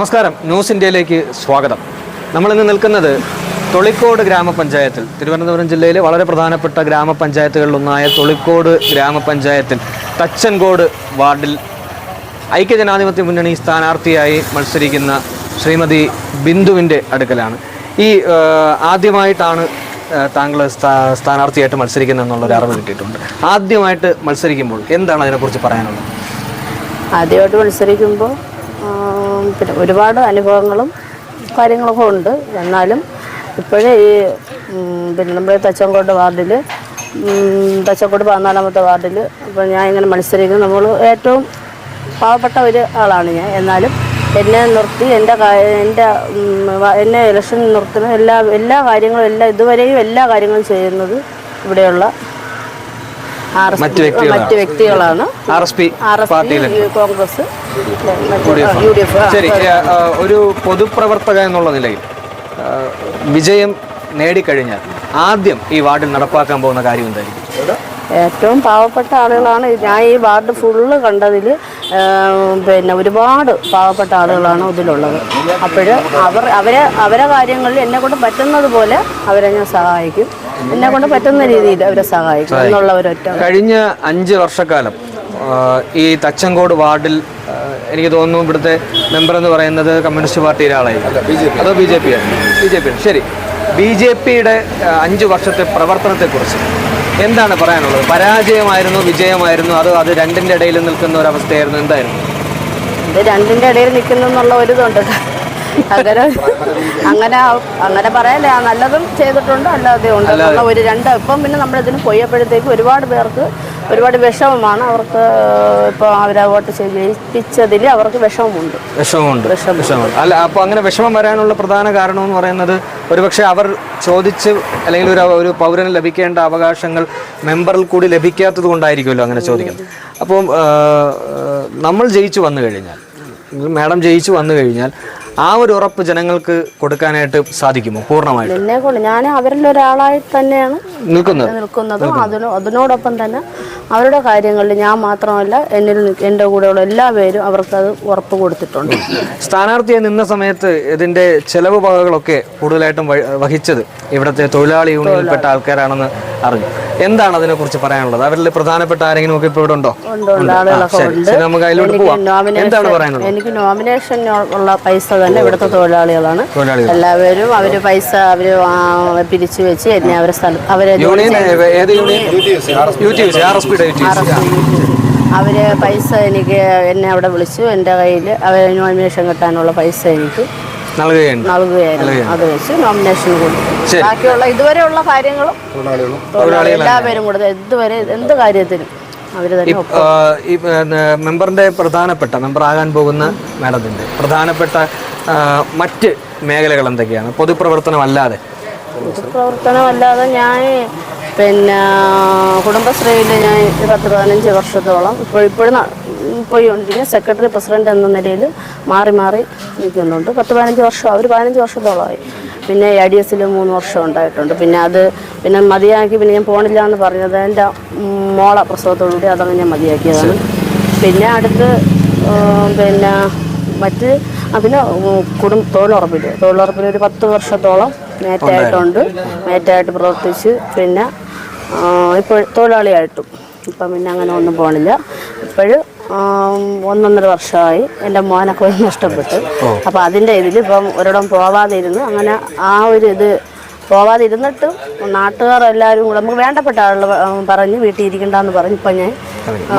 നമസ്കാരം. ന്യൂസ് ഇന്ത്യയിലേക്ക് സ്വാഗതം. നമ്മളിന്ന് നിൽക്കുന്നത് തൊളിക്കോട് ഗ്രാമപഞ്ചായത്തിൽ തിരുവനന്തപുരം ജില്ലയിലെ വളരെ പ്രധാനപ്പെട്ട ഗ്രാമപഞ്ചായത്തുകളിലൊന്നായ തൊളിക്കോട് ഗ്രാമപഞ്ചായത്തിൽ തച്ചൻകോട് വാർഡിൽ ഐക്യജനാധിപത്യ മുന്നണി സ്ഥാനാർത്ഥിയായി മത്സരിക്കുന്ന ശ്രീമതി ബിന്ദുവിന്റെ അടുക്കലാണ്. ഈ ആദ്യമായിട്ടാണ് താങ്കൾ സ്ഥാ- സ്ഥാനാർത്ഥിയായിട്ട് മത്സരിക്കുന്നത് എന്നുള്ളൊരു അറിവ് കിട്ടിയിട്ടുണ്ട്. ആദ്യമായിട്ട് മത്സരിക്കുമ്പോൾ എന്താണ് അതിനെക്കുറിച്ച് പറയാനുള്ളത്? ആദ്യമായിട്ട് മത്സരിക്കുമ്പോൾ പിന്നെ ഒരുപാട് അനുഭവങ്ങളും കാര്യങ്ങളൊക്കെ ഉണ്ട്. എന്നാലും ഇപ്പോഴേ ഈ പിന്നെ നമ്മുടെ തച്ചങ്കോട്ട് വാർഡിൽ തച്ചങ്കോട്ട് പതിനാലാമത്തെ വാർഡിൽ അപ്പോൾ ഞാൻ ഇങ്ങനെ മത്സരിക്കുന്നു നമ്മൾ ഏറ്റവും പാവപ്പെട്ട ഒരു ആളാണ് ഞാൻ. എന്നാലും എന്നെ നിർത്തി എന്റെ എന്റെ എന്നെ ഇലക്ഷൻ നിർത്തുന്ന എല്ലാ എല്ലാ കാര്യങ്ങളും എല്ലാ ഇതുവരെയും എല്ലാ കാര്യങ്ങളും ചെയ്യുന്നത് ഇവിടെയുള്ള മറ്റ് വ്യക്തികളാണ്. മറ്റ് വ്യക്തികളാണ്. R S P Congress U D F. ശരി ആ, ആ, ഒരു പൊതുപ്രവർത്തക എന്നുള്ള നിലയിൽ വിജയം നേടിക്കഴിഞ്ഞാൽ ആദ്യം ഈ വാർഡിൽ നടപ്പാക്കാൻ പോകുന്ന കാര്യം എന്തായിരിക്കും? ഏറ്റവും പാവപ്പെട്ട ആളുകളാണ്. ഞാൻ ഈ വാർഡ് ഫുള്ള് കണ്ടതിൽ പിന്നെ ഒരുപാട് പാവപ്പെട്ട ആളുകളാണ് ഇതിലുള്ളത്. അപ്പോൾ അവർ അവരെ അവരെ കാര്യങ്ങളിൽ എന്നെ കൊണ്ട് പറ്റുന്നത് പോലെ അവരെ ഞാൻ സഹായിക്കും. എന്നെ കൊണ്ട് പറ്റുന്ന രീതിയിൽ അവരെ സഹായിക്കും. എന്നുള്ള ഒരൊറ്റ കഴിഞ്ഞ അഞ്ച് വർഷക്കാലം ഈ തച്ചങ്കോട് വാർഡിൽ എനിക്ക് തോന്നുന്നു ഇവിടുത്തെ മെമ്പർ എന്ന് പറയുന്നത് കമ്മ്യൂണിസ്റ്റ് പാർട്ടി ഒരാളായി അതോ ബി ജെ പി ആണ്? ബി ജെ പി ശരി. ബി ജെ പിയുടെ അഞ്ച് വർഷത്തെ പ്രവർത്തനത്തെക്കുറിച്ച് എന്താണ് പറയാനുള്ളത്? പരാജയമായിരുന്നു വിജയമായിരുന്നു അത് അത് രണ്ടിന്റെ ഇടയിൽ നിൽക്കുന്ന ഒരു അവസ്ഥയായിരുന്നു? എന്തായിരുന്നു? ഇത് രണ്ടിന്റെ ഇടയിൽ നിൽക്കുന്നുള്ള ഒരു ഇതുണ്ട് അങ്ങനെ അങ്ങനെ അങ്ങനെ പറയല്ലേ. നല്ലതും ചെയ്തിട്ടുണ്ട് അല്ലാതെ ഉണ്ട് എന്നുള്ള ഒരു രണ്ട് ഇപ്പം പിന്നെ നമ്മളിതിന് പോയപ്പോഴത്തേക്ക് ഒരുപാട് പേർക്ക് ഒരുപാട് വിഷമമാണ്. അവർക്ക് ഇപ്പോൾ അവരെ വോട്ട് ജയിപ്പിച്ചതിൽ അവർക്ക് വിഷമമുണ്ട്. വിഷമമുണ്ട്. വിഷമമുണ്ട്. അല്ല അപ്പോൾ അങ്ങനെ വിഷമം വരാനുള്ള പ്രധാന കാരണം എന്ന് പറയുന്നത് ഒരുപക്ഷെ അവർ ചോദിച്ച് അല്ലെങ്കിൽ ഒരു ഒരു പൗരന് ലഭിക്കേണ്ട അവകാശങ്ങൾ മെമ്പറിൽ കൂടി ലഭിക്കാത്തത് കൊണ്ടായിരിക്കുമല്ലോ അങ്ങനെ ചോദിക്കുന്നത്. അപ്പം നമ്മൾ ജയിച്ചു വന്നു കഴിഞ്ഞാൽ മാഡം ജയിച്ചു വന്നു കഴിഞ്ഞാൽ ആ ഒരു ഉറപ്പ് ജനങ്ങൾക്ക് കൊടുക്കാനായിട്ട് സാധിക്കുമോ? പൂർണമായിട്ട്? എന്നെ കൊണ്ട് ഞാൻ അവരിൽ ഒരാളായി തന്നെയാണ് നിൽക്കുന്നത്. നിൽക്കുന്നതും. അതിനോ അതിനോടൊപ്പം തന്നെ അവരുടെ കാര്യങ്ങളിൽ ഞാൻ മാത്രമല്ല എന്നിൽ എന്റെ കൂടെയുള്ള എല്ലാ പേരും അവർക്ക് അത് ഉറപ്പ് കൊടുത്തിട്ടുണ്ട്. സ്ഥാനാർത്ഥിയായി നിന്ന സമയത്ത് ഇതിന്റെ ചെലവ് വകകളൊക്കെ കൂടുതലായിട്ടും വഹി- വഹിച്ചത് ഇവിടുത്തെ തൊഴിലാളി യൂണിയനിൽപ്പെട്ട ആൾക്കാരാണെന്ന് അറിഞ്ഞു. എന്താണ് അതിനെ കുറിച്ച് പറയാനുള്ളത്? അവരിൽ പ്രധാനപ്പെട്ട ആരെങ്കിലും ഒക്കെ ഇപ്പോൾ ഇവിടെ ഉണ്ടോ? നമുക്ക് അതിലോട്ട് പോവാം. എന്താണ് പറയാനുള്ളത്? എനിക്ക് നോമിനേഷൻ ഉള്ള പൈസ തന്നെ ഇവിടുത്തെ തൊഴിലാളികളാണ്. എല്ലാവരും അവർ പൈസ അവർ പിരിച്ചു വെച്ച് എന്നെ അവരെ സ്ഥലം അവരെ അവർ പൈസ എനിക്ക് എന്നെ അവിടെ വിളിച്ചു. എന്റെ കയ്യിൽ അവർ നോമിനേഷൻ കിട്ടാനുള്ള പൈസ എനിക്ക് നൽകുകയുണ്ട്. നൽകുകയായിരുന്നു. അത് വെച്ച് നോമിനേഷൻ കൊടുത്തു. ബാക്കിയുള്ള ഇതുവരെയുള്ള കാര്യങ്ങളും എല്ലാവരും കൊടുത്തു ഇതുവരെ എന്ത് കാര്യത്തിനും ഈ മെമ്പറിന്റെ പ്രധാനപ്പെട്ട മെമ്പർ ആകാൻ പോകുന്ന മാഡത്തിന്റെ പ്രധാനപ്പെട്ട മറ്റ് മേഖലകൾ എന്തൊക്കെയാണ്? പൊതുപ്രവർത്തനം അല്ലാതെ പൊതുപ്രവർത്തനമല്ലാതെ പ്രവർത്തനമല്ലാതെ ഞാൻ പിന്നെ കുടുംബശ്രീയിൽ ഞാൻ പത്ത് പതിനഞ്ച് വർഷത്തോളം ഇപ്പോൾ ഇപ്പോഴും പോയിക്കൊണ്ടിരിക്കുന്ന സെക്രട്ടറി പ്രസിഡന്റ് എന്ന നിലയിൽ മാറി മാറി നിൽക്കുന്നുണ്ട്. പത്ത് പതിനഞ്ച് വർഷം അവർ പതിനഞ്ച് വർഷത്തോളമായി. പിന്നെ എ ഡി എസിൽ മൂന്ന് വർഷം ഉണ്ടായിട്ടുണ്ട്. പിന്നെ അത് പിന്നെ മതിയാക്കി പിന്നെ ഞാൻ പോണില്ല എന്ന് പറഞ്ഞത് എന്റെ മോള പ്രസവത്തോടുകൂടി അതങ്ങനെ ഞാൻ മതിയാക്കിയതാണ്. പിന്നെ അടുത്ത് പിന്നെ മറ്റ് അതിന് കുടും തൊഴിലുറപ്പിൽ തൊഴിലുറപ്പിൽ ഒരു പത്ത് വർഷത്തോളം മേറ്റായിട്ടുണ്ട്. മേറ്റായിട്ട് പ്രവർത്തിച്ച് പിന്നെ ഇപ്പോൾ തൊഴിലാളിയായിട്ടും. ഇപ്പം പിന്നെ അങ്ങനെ ഒന്നും പോകണില്ല ഇപ്പോഴും ഒന്നൊന്നര വർഷമായി എന്റെ മോനൊക്കെ ഒന്ന് നഷ്ടപ്പെട്ടു. അപ്പോൾ അതിന്റെ ഇതിൽ ഇപ്പം ഒരിടം പോവാതിരുന്ന്. അങ്ങനെ ആ ഒരു ഇത് പോവാതിരുന്നിട്ടും നാട്ടുകാർ എല്ലാവരും കൂടെ നമുക്ക് വേണ്ടപ്പെട്ട ആളുകൾ പറഞ്ഞ് വീട്ടിൽ ഇരിക്കണ്ടെന്ന് പറഞ്ഞ്. ഇപ്പം ഞാൻ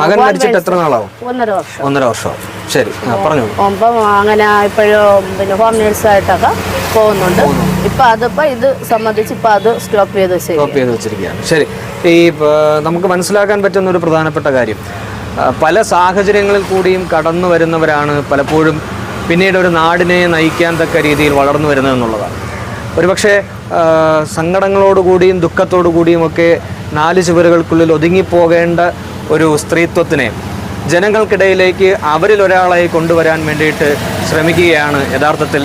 മകൻ മരിച്ചിട്ട് എത്ര നാളാവും? ഒന്നര വർഷം. ഒന്നര വർഷം. ശരി. പറഞ്ഞു. അപ്പം അങ്ങനെ ഇപ്പോഴും പിന്നെ ഹോം നേഴ്സായിട്ടൊക്കെ പോകുന്നുണ്ട്. ഇപ്പൊ അതിപ്പോ ഇത് സംബന്ധിച്ച് ഇപ്പൊ അത് സ്റ്റോപ്പ് ചെയ്ത് കോപ്പി ചെയ്ത് വെച്ചിരിക്കുകയാണ്. ശരി. ഈ നമുക്ക് മനസ്സിലാക്കാൻ പറ്റുന്ന ഒരു പ്രധാനപ്പെട്ട കാര്യം. പല സാഹചര്യങ്ങളിൽ കൂടിയും കടന്നു വരുന്നവരാണ് പലപ്പോഴും പിന്നീട് ഒരു നാടിനെ നയിക്കാൻ തക്ക രീതിയിൽ വളർന്നു വരുന്നതെന്നുള്ളതാണ് ഒരുപക്ഷെ സങ്കടങ്ങളോടുകൂടിയും ദുഃഖത്തോടുകൂടിയും ഒക്കെ നാല് ചുവരുകൾക്കുള്ളിൽ ഒതുങ്ങിപ്പോകേണ്ട ഒരു സ്ത്രീത്വത്തിനെ ജനങ്ങൾക്കിടയിലേക്ക് അവരിൽ ഒരാളായി കൊണ്ടുവരാൻ വേണ്ടിയിട്ട് ശ്രമിക്കുകയാണ് യഥാർത്ഥത്തിൽ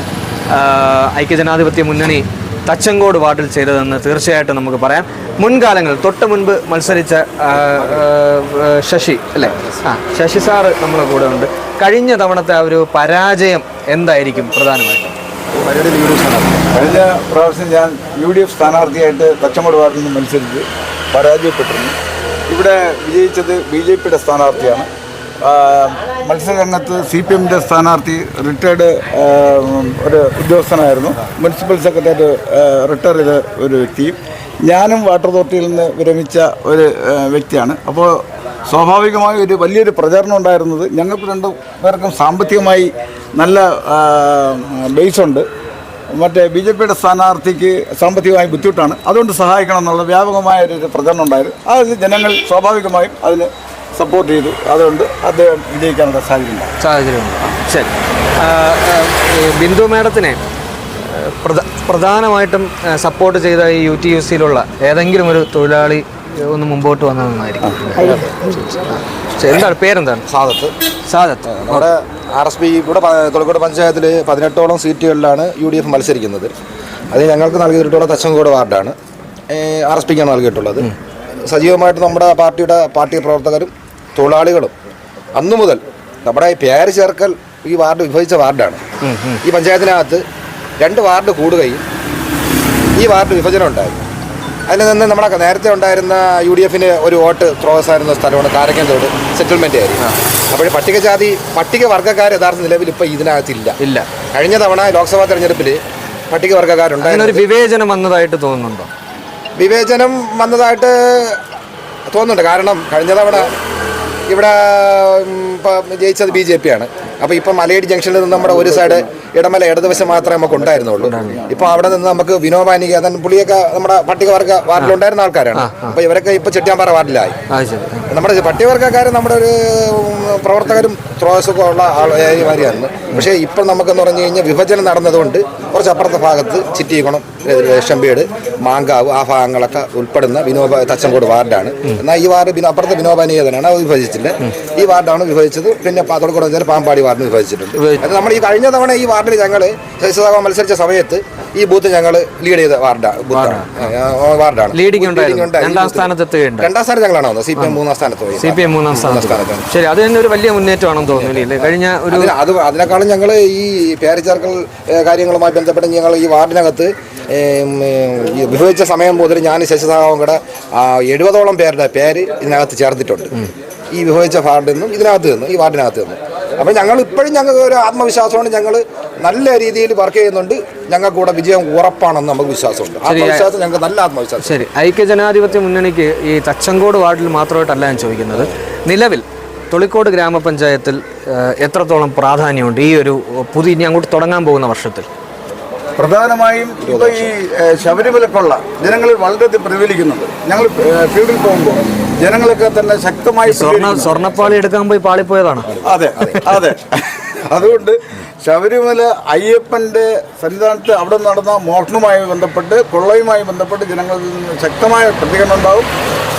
ഐക്യജനാധിപത്യ മുന്നണി തച്ചങ്കോട് വാർഡിൽ ചെയ്തതെന്ന് തീർച്ചയായിട്ടും നമുക്ക് പറയാം. മുൻകാലങ്ങൾ തൊട്ട് മുൻപ് മത്സരിച്ച ശശി അല്ലേ? ആ ശശി സാറ് നമ്മുടെ കൂടെ ഉണ്ട്. കഴിഞ്ഞ തവണത്തെ ആ ഒരു പരാജയം എന്തായിരിക്കും പ്രധാനമായിട്ടും? കഴിഞ്ഞ പ്രാവശ്യം ഞാൻ യു ഡി എഫ് സ്ഥാനാർത്ഥിയായിട്ട് തച്ചമോട് വാർഡിൽ നിന്ന് മത്സരിച്ച് പരാജയപ്പെട്ടിരുന്നു. ഇവിടെ വിജയിച്ചത് ബി ജെ പിയുടെ സ്ഥാനാർത്ഥിയാണ്. മത്സരരംഗത്ത് സി പി എമ്മിന്റെ സ്ഥാനാർത്ഥി റിട്ടയർഡ് ഒരു ഉദ്യോഗസ്ഥനായിരുന്നു. മുനിസിപ്പൽ സെക്രട്ടറി റിട്ടയർ ചെയ്ത ഒരു വ്യക്തിയും ഞാനും വാട്ടർ അതോറിറ്റിയിൽ നിന്ന് വിരമിച്ച ഒരു വ്യക്തിയാണ്. അപ്പോൾ സ്വാഭാവികമായി ഒരു വലിയൊരു പ്രചാരണം ഉണ്ടായിരുന്നത് ഞങ്ങൾക്ക് രണ്ടു പേർക്കും സാമ്പത്തികമായി നല്ല ബേസുണ്ട് മറ്റേ ബി ജെ പിയുടെ സ്ഥാനാർത്ഥിക്ക് സാമ്പത്തികമായി ബുദ്ധിമുട്ടാണ്. അതുകൊണ്ട് സഹായിക്കണം എന്നുള്ള വ്യാപകമായ ഒരു പ്രചരണം ഉണ്ടായിരുന്നു. അത് ജനങ്ങൾ സ്വാഭാവികമായും അതിന് സപ്പോർട്ട് ചെയ്തു. അതുകൊണ്ട് അദ്ദേഹം വിജയിക്കാനുള്ള സാഹചര്യം സാഹചര്യമുണ്ട്. ശരി. ബിന്ദു മേഡത്തിനെ പ്രധാനമായിട്ടും സപ്പോർട്ട് ചെയ്ത ഈ യു ടി യു സിയിലുള്ള ഏതെങ്കിലും ഒരു തൊഴിലാളി ഒന്ന് മുമ്പോട്ട് വന്നത് നന്നായിരിക്കും. എന്താണ് പേരെന്താണ്? സാദത്ത്. സാദത്ത്. നമ്മുടെ ആർ എസ് പി ഇവിടെ കോഴിക്കോട് തൊളിക്കോട് പഞ്ചായത്തിൽ പതിനെട്ടോളം സീറ്റുകളിലാണ് യു ഡി എഫ് മത്സരിക്കുന്നത്. അത് ഞങ്ങൾക്ക് നൽകിയിട്ടുള്ള തച്ചങ്കോട് വാർഡാണ്. ആർ എസ് പിക്കാണ് നൽകിയിട്ടുള്ളത്. സജീവമായിട്ട് നമ്മുടെ പാർട്ടിയുടെ പാർട്ടി പ്രവർത്തകരും തൊഴിലാളികളും. അന്നു മുതൽ നമ്മുടെ ഈ പേര് ചേർക്കൽ ഈ വാർഡ് വിഭജിച്ച വാർഡാണ്. ഈ പഞ്ചായത്തിനകത്ത് രണ്ട് വാർഡ് കൂടുകയും ഈ വാർഡ് വിഭജനം ഉണ്ടായി. അതിൽ നിന്ന് നമ്മുടെ നേരത്തെ ഉണ്ടായിരുന്ന യു ഡി എഫിന് ഒരു വോട്ട് ത്രോസായിരുന്ന സ്ഥലമാണ് കാരക്കൻതോട് സെറ്റിൽമെന്റ് ആയിരുന്നു അപ്പോൾ പട്ടികജാതി പട്ടികവർഗക്കാർ യഥാർത്ഥ നിലവിൽ ഇപ്പോൾ ഇതിനകത്തില്ല. ഇല്ല. കഴിഞ്ഞ തവണ ലോക്സഭാ തെരഞ്ഞെടുപ്പിൽ പട്ടികവർഗക്കാരുണ്ടായിരുന്നു അതിനൊരു വിവേചനം വന്നതായിട്ട് തോന്നുന്നുണ്ടോ? വിവേചനം വന്നതായിട്ട് തോന്നുന്നുണ്ട്. കാരണം കഴിഞ്ഞ തവണ ഇവിടെ ഇപ്പം ജയിച്ചത് ബി ജെ പി ആണ്. അപ്പോൾ ഇപ്പം മലയടി ജംഗ്ഷനിൽ നിന്ന് നമ്മുടെ ഒരു സൈഡ് ഇടമല ഇടതുവശം മാത്രമേ നമുക്ക് ഉണ്ടായിരുന്നുള്ളൂ. ഇപ്പോൾ അവിടെ നിന്ന് നമുക്ക് വിനോബാനിക അതൻ പുള്ളിയൊക്കെ നമ്മുടെ പട്ടികവർഗ വാർഡിലുണ്ടായിരുന്ന ആൾക്കാരാണ്. അപ്പോൾ ഇവരൊക്കെ ഇപ്പോൾ ചെട്ടിയാമ്പാറ വാർഡിലായി. നമ്മുടെ പട്ടികവർഗക്കാർ നമ്മുടെ ഒരു പ്രവർത്തകരും ത്രോസൊക്കെ ഉള്ള ആൾ ആൾമാരിയാണ് പക്ഷേ ഇപ്പം നമുക്കെന്ന് പറഞ്ഞു കഴിഞ്ഞാൽ വിഭജനം നടന്നതുകൊണ്ട് കുറച്ച് അപ്പുറത്തെ ഭാഗത്ത് ചിറ്റിക്കുളം ശമ്പേട് മാങ്കാവ് ആ ഭാഗങ്ങളൊക്കെ ഉൾപ്പെടുന്ന വിനോബ തച്ചങ്കോട് വാർഡാണ്. എന്നാൽ ഈ വാർഡ് പിന്നെ അപ്പുറത്തെ വിനോബാനികതനാണ് അത് വിഭജിച്ചില്ല. ഈ വാർഡാണ് വിഭജിച്ചത്. പിന്നെ പാത്തോട് കൂടെ പാമ്പാടി വാർഡ് വിഭജിച്ചിട്ടുണ്ട്. അത് നമ്മൾ ഈ കഴിഞ്ഞ തവണ ഈ വാർഡിൽ ഞങ്ങൾ ശശിസഭ മത്സരിച്ച സമയത്ത് ഈ ബൂത്ത് ഞങ്ങൾ ലീഡ് ചെയ്ത വാർഡാണ്. വാർഡാണ് ലീഡിംഗ് രണ്ടാം. സ്ഥാനത്ത് രണ്ടാം സ്ഥാനം ഞങ്ങളാണ് വന്നത്. സി പി എം മൂന്നാം സ്ഥാനത്ത് പോയി. സി പി എം മൂന്നാം സ്ഥാനത്ത്. ശരി അത് തന്നെ ഒരു വലിയ മുന്നേറ്റമാണെന്ന് തോന്നുന്നില്ല കഴിഞ്ഞ ഒരു അത് അതിനേക്കാളും ഞങ്ങൾ ഈ പേര് ചേർക്കൽ കാര്യങ്ങളുമായി ബന്ധപ്പെട്ട് ഞങ്ങൾ ഈ വാർഡിനകത്ത് വിഭവിച്ച വിഭജിച്ച സമയം മുതൽ ഞാൻ ശശിസാവും കൂടെ ആ, എഴുപതോളം പേരുടെ പേര് ഇതിനകത്ത് ചേർത്തിട്ടുണ്ട്. ഈ വിഭജിച്ച വാർഡിൽ നിന്നും ഇതിനകത്ത് നിന്നും ഈ വാർഡിനകത്ത് നിന്നും. അപ്പോൾ ഞങ്ങൾ ഇപ്പോഴും ഞങ്ങൾക്ക് ഒരു ആത്മവിശ്വാസമാണ്. ഞങ്ങൾ നല്ല രീതിയിൽ വർക്ക് ചെയ്യുന്നുണ്ട്. ഞങ്ങൾക്ക് കൂടെ വിജയം ഉറപ്പാണെന്ന് നമുക്ക് വിശ്വാസമുണ്ട്. ആത്മവിശ്വാസം ഞങ്ങൾക്ക് നല്ല ആത്മവിശ്വാസം. ശരി ഐക്യ ജനാധിപത്യ മുന്നണിക്ക് ഈ തച്ചങ്കോട് വാർഡിൽ മാത്രമായിട്ടല്ല ഞാൻ ചോദിക്കുന്നത്. നിലവിൽ തൊളിക്കോട് ഗ്രാമപഞ്ചായത്തിൽ എത്രത്തോളം പ്രാധാന്യമുണ്ട് ഈ ഒരു പുതിയ ഇനി അങ്ങോട്ട് തുടങ്ങാൻ പോകുന്ന വർഷത്തിൽ? പ്രധാനമായും ഇപ്പോൾ ഈ ശബരിമലക്കുള്ള ജനങ്ങളിൽ വളരെയധികം പ്രതിഫലിക്കുന്നുണ്ട്. ഞങ്ങൾ ഫീൽഡിൽ പോകുമ്പോൾ ജനങ്ങളൊക്കെ തന്നെ ശക്തമായി സ്വർണ സ്വർണപ്പാളി എടുക്കാൻ പോയി പാളിപ്പോയതാണ്. അതെ അതെ അതുകൊണ്ട് ശബരിമല അയ്യപ്പന്റെ സന്നിധാനത്ത് അവിടെ നടന്ന മോഷണവുമായി ബന്ധപ്പെട്ട് കൊള്ളയുമായി ബന്ധപ്പെട്ട് ജനങ്ങളിൽ നിന്ന് ശക്തമായ പ്രതികരണം ഉണ്ടാവും.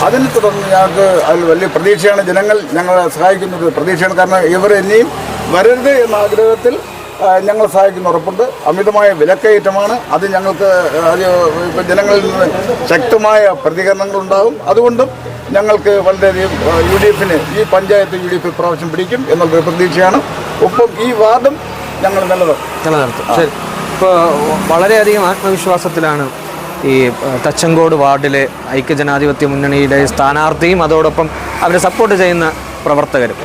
അതിനെ തുടർന്ന് ഞങ്ങൾക്ക് അതിൽ വലിയ പ്രതീക്ഷയാണ്. ജനങ്ങൾ ഞങ്ങളെ സഹായിക്കുന്ന ഒരു പ്രതീക്ഷയാണ്. കാരണം ഇവർ ഇനിയും വരരുത് എന്ന ആഗ്രഹത്തിൽ ഞങ്ങൾ സഹായിക്കുന്ന ഉറപ്പുണ്ട്. അമിതമായ വിലക്കയറ്റമാണ്. അത് ഞങ്ങൾക്ക് ജനങ്ങളിൽ നിന്ന് ശക്തമായ പ്രതികരണങ്ങൾ ഉണ്ടാകും. അതുകൊണ്ടും ഞങ്ങൾക്ക് വളരെയധികം യു ഡി എഫിന് ഈ പഞ്ചായത്ത് യു ഡി എഫ് പ്രാവശ്യം പിടിക്കും എന്നുള്ളൊരു പ്രതീക്ഷയാണ്. ഒപ്പം ഈ വാർഡും ഞങ്ങൾ നിലനിർത്തും. നിലനിർത്തും. ശരി. ഇപ്പോൾ വളരെയധികം ആത്മവിശ്വാസത്തിലാണ് ഈ തച്ചങ്കോട് വാർഡിലെ ഐക്യജനാധിപത്യ മുന്നണിയിലെ സ്ഥാനാർത്ഥിയും അതോടൊപ്പം അവരെ സപ്പോർട്ട് ചെയ്യുന്ന പ്രവർത്തകരും.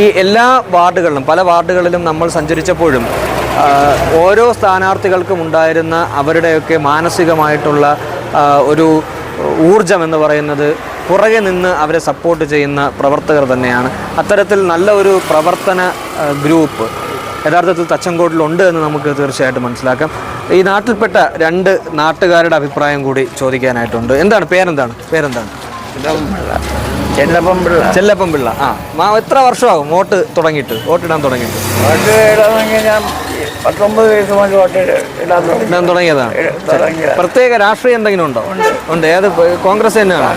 ഈ എല്ലാ വാർഡുകളിലും പല വാർഡുകളിലും നമ്മൾ സഞ്ചരിച്ചപ്പോഴും ഓരോ സ്ഥാനാർത്ഥികൾക്കും ഉണ്ടായിരുന്ന അവരുടെയൊക്കെ മാനസികമായിട്ടുള്ള ഒരു ഊർജം എന്ന് പറയുന്നത് പുറകെ നിന്ന് അവരെ സപ്പോർട്ട് ചെയ്യുന്ന പ്രവർത്തകർ തന്നെയാണ്. അത്തരത്തിൽ നല്ല ഒരു പ്രവർത്തന ഗ്രൂപ്പ് യഥാർത്ഥത്തിൽ തച്ചങ്കോട്ടിലുണ്ട് എന്ന് നമുക്ക് തീർച്ചയായിട്ടും മനസ്സിലാക്കാം. ഈ നാട്ടിൽപ്പെട്ട രണ്ട് നാട്ടുകാരുടെ അഭിപ്രായം കൂടി ചോദിക്കാനായിട്ടുണ്ട്. എന്താണ്? പേരെന്താണ്? പേരെന്താണ്? ചെന്നപ്പം പിള്ള ചെല്ലപ്പൻ പിള്ള ആ. മാ എത്ര വർഷമാകും വോട്ട് തുടങ്ങിയിട്ട്? വോട്ടിടാൻ തുടങ്ങിയിട്ട്? വോട്ട് ഇടാമെങ്കിൽ ഞാൻ പത്തൊമ്പത് വയസ്സ് മുതൽ വോട്ട് ഇടാൻ തുടങ്ങി. ഇടാൻ തുടങ്ങിയതാണ് തുടങ്ങിയത് പ്രത്യേക രാഷ്ട്രീയം എന്തെങ്കിലും ഉണ്ടോ? ഉണ്ട്. ഏത് കോൺഗ്രസ് തന്നെയാണ്?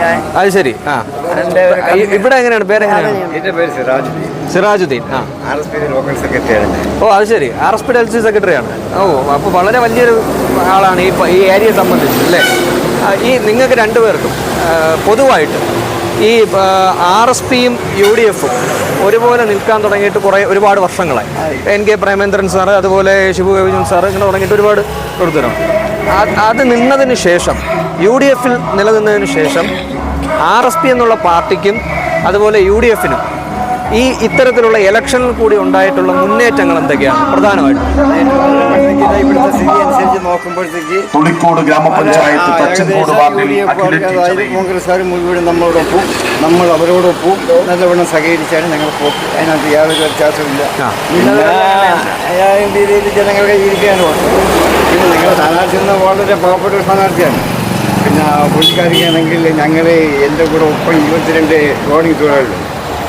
ഞാൻ. അത് ശരി. ആ. ഇവിടെ എങ്ങനെയാണ്? പേരെങ്ങനെയാണ്? സിറാജുദ്ദീൻ. ആ. ഓ അത് ശരി. R S P L C സെക്രട്ടറിയാണ്. ഓ അപ്പോൾ വളരെ വലിയൊരു ആളാണ് ഈ ഏരിയ ഏരിയയെ സംബന്ധിച്ച് അല്ലേ? ഈ നിങ്ങൾക്ക് രണ്ടുപേർക്കും പൊതുവായിട്ടും ഈ ആർ എസ് പിയും യു ഡി എഫും ഒരുപോലെ നിൽക്കാൻ തുടങ്ങിയിട്ട് കുറേ ഒരുപാട് വർഷങ്ങളായി. എൻ കെ പ്രേമേന്ദ്രൻ സാറ് അതുപോലെ ശിവു കവിജൻ സാറ് ഇങ്ങനെ തുടങ്ങിയിട്ട് ഒരുപാട് പ്രവർത്തനം. അത് അത് നിന്നതിന് ശേഷം യു ഡി എഫിൽ നിലനിന്നതിന് ശേഷം ആർ എസ് പി എന്നുള്ള പാർട്ടിക്കും അതുപോലെ യു ഡി എഫിനും ഈ ഇത്തരത്തിലുള്ള ഇലക്ഷനിൽ കൂടി ഉണ്ടായിട്ടുള്ള മുന്നേറ്റങ്ങൾ എന്തൊക്കെയാണ്? പ്രധാനമായിട്ടും. ഇവിടുത്തെ സ്ഥിതി അനുസരിച്ച് നോക്കുമ്പോഴത്തേക്ക് തൊളിക്കോട് ഗ്രാമപഞ്ചായത്ത് അതായത് കോൺഗ്രസ്സുകാർ മുഴുവൻ നമ്മളോടൊപ്പം നമ്മൾ അവരോടൊപ്പം നല്ലവണ്ണം സഹകരിച്ചാണ് ഞങ്ങൾ പോക്ക്. അതിനകത്ത് യാതൊരു വ്യത്യാസമില്ല പിന്നെ? രീതിയിൽ ജനങ്ങൾക്ക് ജീവിക്കാനും പിന്നെ നിങ്ങൾ സ്ഥാനാർത്ഥി എന്ന വളരെ പാവപ്പെട്ട ഒരു സ്ഥാനാർത്ഥിയാണ്. പിന്നെ പുള്ളിക്കാരിക്കാണെങ്കിൽ ഞങ്ങളെ എന്റെ കൂടെ ഒപ്പം ഇരുപത്തിരണ്ട് റോഡിങ് തൊഴിലുള്ളൂ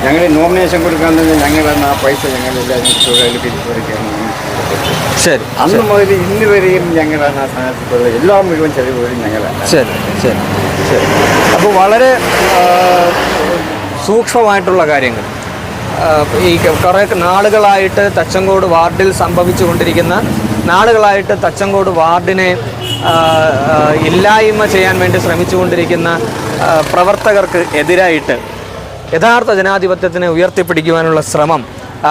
ഞങ്ങൾ നോമിനേഷൻ കൊടുക്കാൻ തന്നെ ഞങ്ങൾ ആ പൈസ ഞങ്ങളെല്ലാവരും തൊഴിലാളി പിരിച്ചുകൊടുക്കുകയാണ് ശരി അന്ന് മുതൽ ഇന്ന് വരെയും ഞങ്ങളാണ് ആ സ്ഥാനത്തുള്ള എല്ലാ മുഴുവൻ ചെലവുകളും ഞങ്ങളാണ്. ശരി ശരി ശരി. അപ്പോൾ വളരെ സൂക്ഷ്മമായിട്ടുള്ള കാര്യങ്ങൾ. ഈ കുറേ നാളുകളായിട്ട് തച്ചങ്കോട് വാർഡിൽ സംഭവിച്ചുകൊണ്ടിരിക്കുന്ന നാളുകളായിട്ട് തച്ചങ്കോട് വാർഡിനെ ഇല്ലായ്മ ചെയ്യാൻ വേണ്ടി ശ്രമിച്ചുകൊണ്ടിരിക്കുന്ന പ്രവർത്തകർക്ക് എതിരായിട്ട് യഥാർത്ഥ ജനാധിപത്യത്തിനെ ഉയർത്തിപ്പിടിക്കുവാനുള്ള ശ്രമം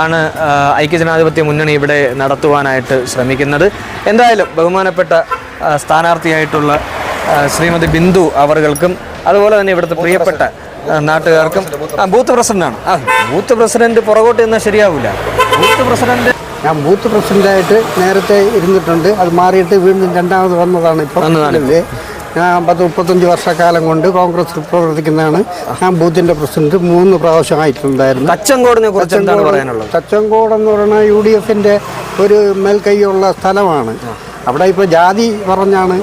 ആണ് ഐക്യജനാധിപത്യ മുന്നണി ഇവിടെ നടത്തുവാനായിട്ട് ശ്രമിക്കുന്നത്. എന്തായാലും ബഹുമാനപ്പെട്ട സ്ഥാനാർത്ഥിയായിട്ടുള്ള ശ്രീമതി ബിന്ദു അവർകൾക്കും അതുപോലെ തന്നെ ഇവിടുത്തെ പ്രിയപ്പെട്ട നാട്ടുകാർക്കും ബൂത്ത് പ്രസിഡന്റാണ്. ആ ബൂത്ത് പ്രസിഡന്റ് പുറകോട്ട് നിന്നാൽ ശരിയാവില്ല ബൂത്ത് പ്രസിഡന്റ് ഞാൻ ബൂത്ത് പ്രസിഡന്റായിട്ട് നേരത്തെ ഇരുന്നിട്ടുണ്ട്. അത് മാറിയിട്ട് വീണ്ടും രണ്ടാമത് വന്നതാണ് ഇപ്പം. വന്നതാണ്. ഞാൻ പത്ത് മുപ്പത്തഞ്ച് വർഷക്കാലം കൊണ്ട് കോൺഗ്രസ് പ്രവർത്തിക്കുന്നതാണ്. ഞാൻ ബൂത്തിന്റെ പ്രസിഡന്റ് മൂന്ന് പ്രാവശ്യമായിട്ടുണ്ടായിരുന്നു തച്ചങ്കോടിനെ കുറിച്ച് എന്താണ് പറയാനുള്ളത്? തച്ചങ്കോട് എന്ന് പറഞ്ഞാൽ യു ഡി എഫിന്റെ ഒരു മേൽക്കൈയുള്ള സ്ഥലമാണ്. അവിടെ ഇപ്പോൾ ജാതി പറഞ്ഞാണ്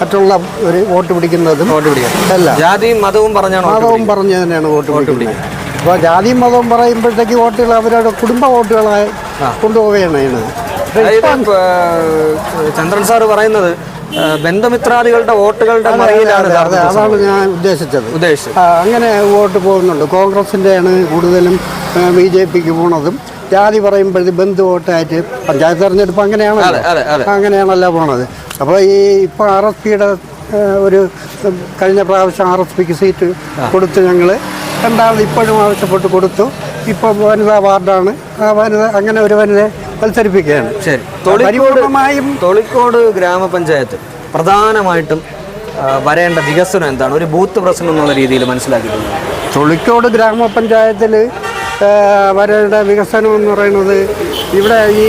മറ്റുള്ള ഒരു വോട്ട് പിടിക്കുന്നതും. വോട്ട് പിടിക്കുക അല്ല. ജാതിയും മതവും പറഞ്ഞാണ് വോട്ട് മതവും പറഞ്ഞു തന്നെയാണ് വോട്ട് പിടിക്കുന്നത്. അപ്പോൾ ജാതിയും മതവും പറയുമ്പോഴത്തേക്ക് വോട്ടുകൾ അവരുടെ കുടുംബ വോട്ടുകളായി കൊണ്ടുപോവുകയാണ് ചെയ്യുന്നത്. അതായത് ഏഹ്, ചന്ദ്രൻ സാറ് പറയുന്നത് ബന്ധമിത്രാദികളുടെ വോട്ടുകളുടെ മറയിലാണ് അതാണ് ഞാൻ ഉദ്ദേശിച്ചത്. ഉദ്ദേശിച്ചത്. അങ്ങനെ വോട്ട് പോകുന്നുണ്ട്. കോൺഗ്രസിന്റെയാണ് കൂടുതലും ബി ജെ പിക്ക് പോണതും. ജാതി പറയുമ്പോഴത്തെ ബന്ധു വോട്ടായിട്ട് പഞ്ചായത്ത് തെരഞ്ഞെടുപ്പ് അങ്ങനെയാണ്. അങ്ങനെയാണല്ലോ പോണത്. അപ്പോൾ ഈ ഇപ്പോൾ ആർ എസ് പിയുടെ ഒരു കഴിഞ്ഞ പ്രാവശ്യം ആർ എസ് പിക്ക് സീറ്റ് കൊടുത്തു ഞങ്ങൾ രണ്ടാമത് ഇപ്പോഴും ആവശ്യപ്പെട്ട് കൊടുത്തു. ഇപ്പോൾ വനിതാ വാർഡാണ്. ആ വനിത അങ്ങനെ ഒരു വനിതയെ മത്സരിപ്പിക്കുകയാണ്. ശരി. തൊളിക്കോടുമായും തൊളിക്കോട് ഗ്രാമപഞ്ചായത്ത് പ്രധാനമായിട്ടും വരേണ്ട വികസനം എന്താണ്? ഒരു ബൂത്ത് പ്രശ്നം എന്നുള്ള രീതിയിൽ മനസ്സിലാക്കിയിട്ടുണ്ട്. തൊളിക്കോട് ഗ്രാമപഞ്ചായത്തിൽ വരേണ്ട വികസനം എന്ന് പറയുന്നത് ഇവിടെ ഈ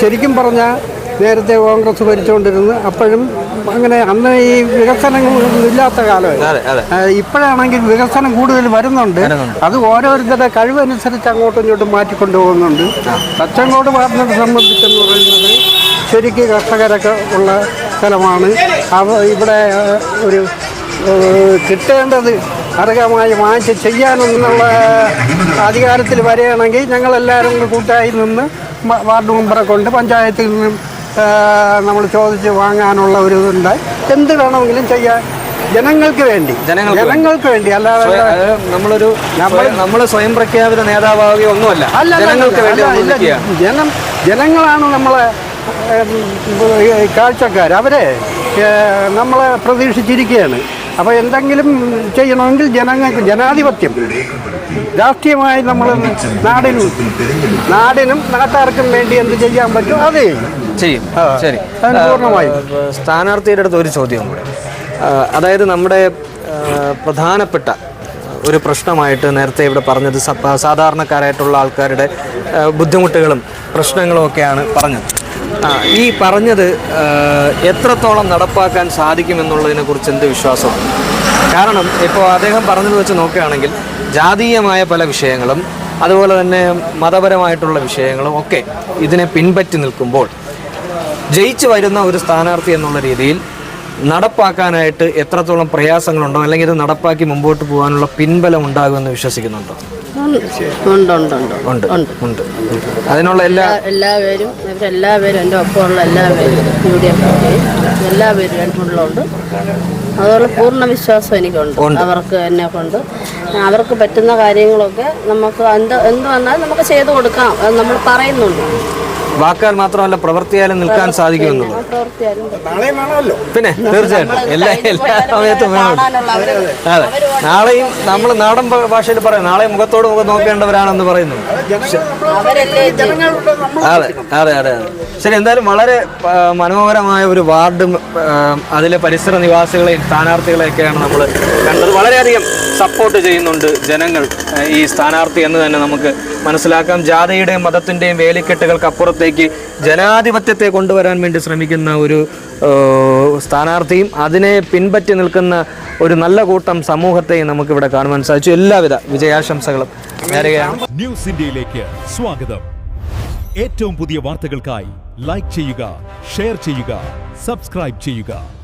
ശരിക്കും പറഞ്ഞാൽ നേരത്തെ കോൺഗ്രസ് ഭരിച്ചുകൊണ്ടിരുന്നു. അപ്പോഴും അങ്ങനെ അന്ന് ഈ വികസനങ്ങളൊന്നും ഇല്ലാത്ത കാലമായിരുന്നു ഇപ്പോഴാണെങ്കിൽ വികസനം കൂടുതൽ വരുന്നുണ്ട്. അത് ഓരോരുത്തരുടെ കഴിവനുസരിച്ച് അങ്ങോട്ടും ഇങ്ങോട്ടും മാറ്റിക്കൊണ്ടു പോകുന്നുണ്ട് തച്ചങ്കോട് വാർഡിനെ സംബന്ധിച്ചെന്ന് പറയുന്നത് ശരിക്കും കർഷകരൊക്കെ ഉള്ള സ്ഥലമാണ്. അവ ഇവിടെ ഒരു കിട്ടേണ്ടത് അർഹമായി വാങ്ങിച്ച് ചെയ്യാനെന്നുള്ള അധികാരത്തിൽ വരികയാണെങ്കിൽ ഞങ്ങളെല്ലാവരും കൂടി കൂട്ടായി നിന്ന് വാർഡ് മെമ്പറെ കൊണ്ട് പഞ്ചായത്തിൽ നിന്നും നമ്മൾ ചോദിച്ച് വാങ്ങാനുള്ള ഒരു ഇതുണ്ട്. എന്ത് വേണമെങ്കിലും ചെയ്യാൻ ജനങ്ങൾക്ക് വേണ്ടി. ജനങ്ങൾക്ക് വേണ്ടി. അല്ലാതെ നമ്മളൊരു നമ്മൾ സ്വയം പ്രഖ്യാപിത നേതാവാകുകയോ ഒന്നുമല്ല. അല്ല, അല്ല, ജനങ്ങൾക്ക് വേണ്ടി ജനം ജനങ്ങളാണ് നമ്മളെ കാഴ്ചക്കാർ അവരെ നമ്മളെ പ്രതീക്ഷിച്ചിരിക്കുകയാണ്. അപ്പോൾ എന്തെങ്കിലും ചെയ്യണമെങ്കിൽ ജനങ്ങൾക്ക് ജനാധിപത്യം. രാഷ്ട്രീയമായി നമ്മൾ നാടിനും നാടിനും നാട്ടുകാർക്കും വേണ്ടി എന്ത് ചെയ്യാൻ പറ്റും? അത്. ചെയ്യും. ചെയ്യും. ശരി. പൂർണമായി സ്ഥാനാർത്ഥിയുടെ അടുത്ത് ഒരു ചോദ്യം കൂടെ. അതായത് നമ്മുടെ പ്രധാനപ്പെട്ട ഒരു പ്രശ്നമായിട്ട് നേരത്തെ ഇവിടെ പറഞ്ഞത് സാധാരണക്കാരായിട്ടുള്ള ആൾക്കാരുടെ ബുദ്ധിമുട്ടുകളും പ്രശ്നങ്ങളും ഒക്കെയാണ് പറഞ്ഞത്. ഈ പറഞ്ഞത് എത്രത്തോളം നടപ്പാക്കാൻ സാധിക്കുമെന്നുള്ളതിനെ കുറിച്ച് എന്ത് വിശ്വാസമാണ്? കാരണം ഇപ്പോൾ അദ്ദേഹം പറഞ്ഞത് വെച്ച് നോക്കുകയാണെങ്കിൽ ജാതീയമായ പല വിഷയങ്ങളും അതുപോലെ തന്നെ മതപരമായിട്ടുള്ള വിഷയങ്ങളും ഒക്കെ ഇതിനെ പിൻപറ്റി നിൽക്കുമ്പോൾ ജയിച്ചു വരുന്ന ഒരു സ്ഥാനാർത്ഥി എന്നുള്ള രീതിയിൽ നടപ്പാക്കാനായിട്ട് എത്രത്തോളം പ്രയാസങ്ങളുണ്ടോ അല്ലെങ്കിൽ ഇത് നടപ്പാക്കി മുമ്പോട്ട് പോകാനുള്ള പിൻബലം ഉണ്ടാകുമെന്ന് വിശ്വസിക്കുന്നുണ്ടോ? ഉണ്ട് ഉണ്ട് അതിനുള്ള എല്ലാ എല്ലാവരും എല്ലാവരും എന്റെ ഒപ്പമുള്ള എല്ലാവരും യു ഡി എഫ് എല്ലാവരും ഉള്ളുണ്ട് അതുപോലെ പൂർണ വിശ്വാസം എനിക്കുണ്ട്. അവർക്ക് എന്നെ കൊണ്ട്. അവർക്ക് പറ്റുന്ന കാര്യങ്ങളൊക്കെ നമുക്ക് എന്ത് എന്ത് വന്നാലും നമുക്ക് ചെയ്തു കൊടുക്കാം. നമ്മൾ പറയുന്നുണ്ട്. വാക്കാൽ മാത്രമല്ല പ്രവൃത്തിയാലും നിൽക്കാൻ സാധിക്കുമെന്നുള്ളു ആ പ്രവൃത്തിയാലും പിന്നെ തീർച്ചയായിട്ടും. എല്ലാ എല്ലാ സമയത്തും വേണം. അതെ നാളെയും നമ്മൾ നാടൻ ഭാഷയിൽ പറയാം. നാളെ മുഖത്തോട് മുഖം നോക്കേണ്ടവരാണെന്ന് പറയുന്നു. അതെ അതെ അതെ ശരി എന്തായാലും വളരെ മനോഹരമായ ഒരു വാർഡും അതിലെ പരിസര നിവാസികളെയും സ്ഥാനാർത്ഥികളെയൊക്കെയാണ് നമ്മൾ കണ്ടത്. വളരെയധികം സപ്പോർട്ട് ചെയ്യുന്നുണ്ട് ജനങ്ങൾ ഈ സ്ഥാനാർത്ഥി എന്ന് തന്നെ നമുക്ക് മനസ്സിലാക്കാം. ജാതിയുടെയും മതത്തിന്റെയും വേലിക്കെട്ടുകൾക്ക് അപ്പുറത്തേക്ക് ജനാധിപത്യത്തെ കൊണ്ടുവരാൻ വേണ്ടി ശ്രമിക്കുന്ന ഒരു സ്ഥാനാർത്ഥിയും അതിനെ പിൻപറ്റി നിൽക്കുന്ന ഒരു നല്ല കൂട്ടം സമൂഹത്തെയും നമുക്കിവിടെ കാണുവാൻ സാധിച്ചു. എല്ലാവിധ വിജയാശംസകളും ന്യൂസ് ഇന്ത്യയിലേക്ക് സ്വാഗതം. ഏറ്റവും പുതിയ വാർത്തകൾക്കായി ലൈക്ക് ചെയ്യുക ഷെയർ ചെയ്യുക സബ്സ്ക്രൈബ് ചെയ്യുക.